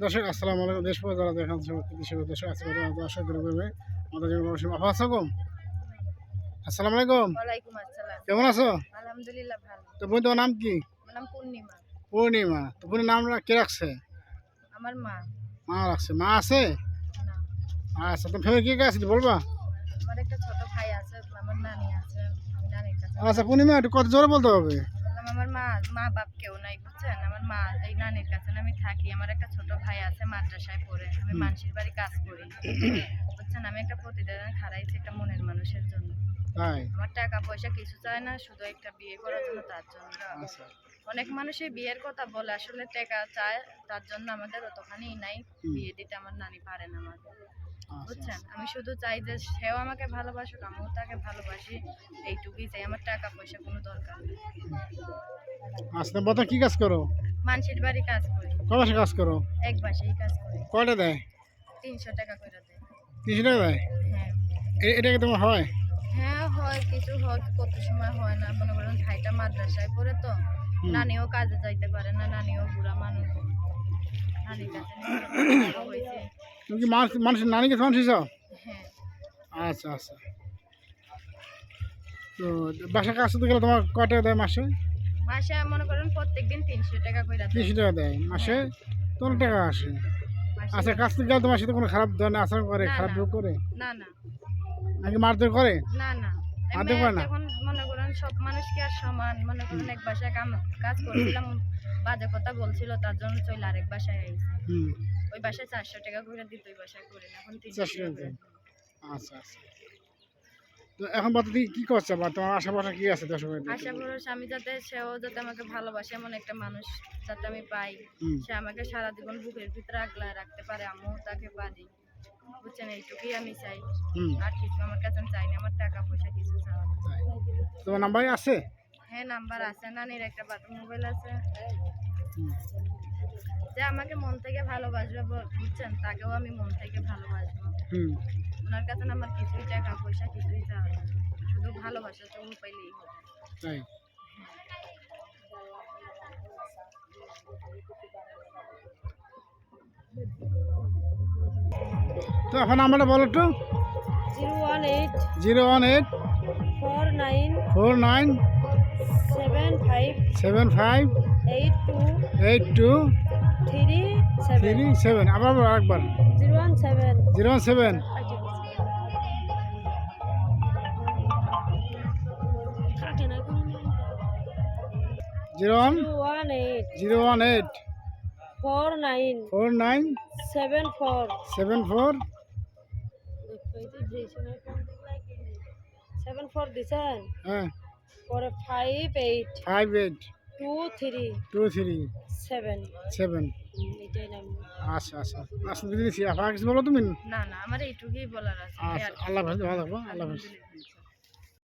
দর্শক আসসালামু আলাইকুম। দেশ যারা দেখান দর্শক দর্শক আমাদের জন্য অবশ্যই আসাকুম আসসালামু আলাইকুম। ওয়ালাইকুম আসসালাম। কেমন আছো? আলহামদুলিল্লাহ ভালো। তো বোন তোমার নাম কি? নাম পূর্ণিমা। পূর্ণিমা। তো বোনের নাম কে রাখছে? আমার মা। মা রাখছে। মা আছে? আচ্ছা তো ফ্যামিলি কে কে আছে বলবা? আমার একটা ছোট ভাই আছে আমার নানি আছে আমি নানির কাছে আচ্ছা পূর্ণিমা একটু কত জোরে বলতে হবে? আমার মা মা বাপ কেউ নাই বুঝছেন? আমার মা এই নানির কাছে আমি থাকি আমার একটা ছোট ভাই আছে মাদ্রাসায় পড়ে আমি মানসির বাড়ি কাজ করি বুঝছেন? আমি একটা প্রতিদিন খারাইছি একটা মনের মানুষের জন্য। আমার টাকা পয়সা কিছু চায় না শুধু একটা বিয়ে করার জন্য তার জন্য। আচ্ছা। অনেক মানুষই বিয়ের কথা বলে আসলে টাকা চায় তার জন্য আমাদের অতখানি নাই বিয়ে দিতে আমার নানি পারে না আমাদের বুঝছেন? আমি শুধু চাই যে সেও আমাকে ভালোবাসুক আমিও তাকে ভালোবাসি এইটুকুই চাই। আমার টাকা পয়সা কোনো দরকার নেই। আচ্ছা তো বর্তমান কি কাজ করো? মানুষের বাড়ি কাজ করি। ক মাসে কাজ করো? এক বাসেই কাজ করি। কয়টা দেয়? তিনশো টাকা করে দেয়। তিনশো টাকা দেয়? হ্যাঁ। এটা কি তোমার হয়? হ্যাঁ হয় কিছু হয় কত সময় হয় না। মনে করেন ভাইটা মাদ্রাসায় পড়ে তো। নানিও কাজে যাইতে পারে না নানিও বুড়া মানুষ। নানির কাছে তুমি কি মানুষ মানুষের নানিকে মানুষ হিসাব হ্যাঁ। আচ্ছা আচ্ছা। তো বাসা কাজ করতে গেলে তোমার কয় টাকা দেয় মাসে? মাসে মনে করেন প্রত্যেক দিন তিনশো টাকা করে তিনশো টাকা দেয় মাসে? তো টাকা আসে? আচ্ছা কাজ করতে গেলে তোমার সাথে কোনো খারাপ ধরনের আচরণ করে খারাপ না। করে? না না। নাকি মারধর করে? না না। মারধর করে না? যখন মনে করেন সব মানুষ কি আর সমান মনে করেন এক বাসায় কাজ করছিলাম বাজে কথা বলছিল তার জন্য চলে আরেক বাসায় আইছি। হুম। ওই বাসায় চারশো টাকা করে দিত ওই বাসায় করে না এখন চারশো টাকা। আচ্ছা আচ্ছা। তো এখন তুমি কি করছ? বা তোমার আশেপাশে কি আছে দশ আশা ভরসা আমি যাতে সেও যাতে আমাকে ভালোবাসে এমন একটা মানুষ যাতে আমি পাই সে আমাকে সারা জীবন বুকের ভিতরে আগলায় রাখতে পারে আমিও তাকে পারি। বুঝছেন? এইটুকুই আমি চাই। আর কিছু আমার কাছে চাই না আমার টাকা পয়সা কিছু চাওয়া। তোমার নাম্বার আছে? হ্যাঁ নাম্বার আছে নানির একটা বাথরুম মোবাইল আছে। যে আমাকে মন থেকে ভালোবাসবে বুঝছেন? তাকেও আমি মন থেকে ভালোবাসবো। হুম। ওনার কাছে আমার কিছুই টাকা পয়সা কিছুই চাওয়া শুধু ভালোবাসা তো পাইলেই হবে। তাই? তো এখন আমরা বলো একটু। Zero one eight zero one eight four nine four nine seven five seven five eight two eight two three seven. Three seven আবার আরেকবার। Zero one seven. Zero one seven. Zero one. One eight. Zero one eight. Four nine. Four. Nine seven four. Seven four seven four দিছেন? হ্যাঁ। পরে five eight five eight two three two three seven seven এটাই আচ্ছা আচ্ছা। আচ্ছা দিদি আপনার কিছু বলো তুমি? না না আমার এইটুকুই বলার আছে। আচ্ছা আল্লাহ ভালো থাকব আল্লাহ হাফেজ।